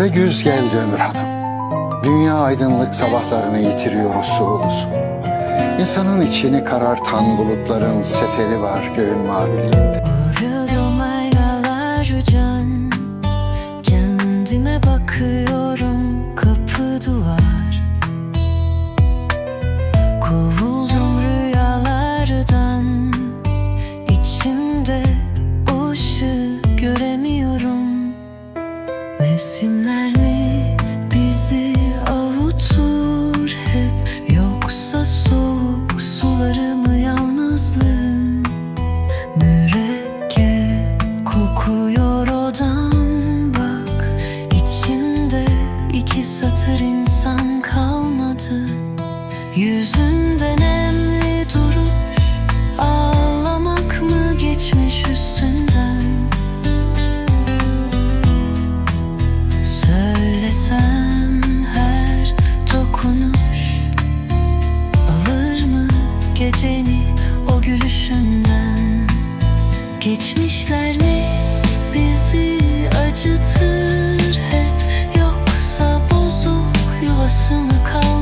Ve güz geldi Ömür Hanım. Dünya aydınlık sabahlarını yitiriyor usul usul. İnsanın içini karartan bulutların seferi var göğün maviliğinde. Kendime bakıyorum Mevsimler mi? Bizi avutur hep. Yoksa soğuk suları mı yalnızlığın? Mürekkep kokuyor odam. Bak içimde iki satır insan kalmadı. Yüzünde geceni o gülüşünden. Geçmişler mi bizi acıtır hep Yoksa bozuk yuvası mı kaldı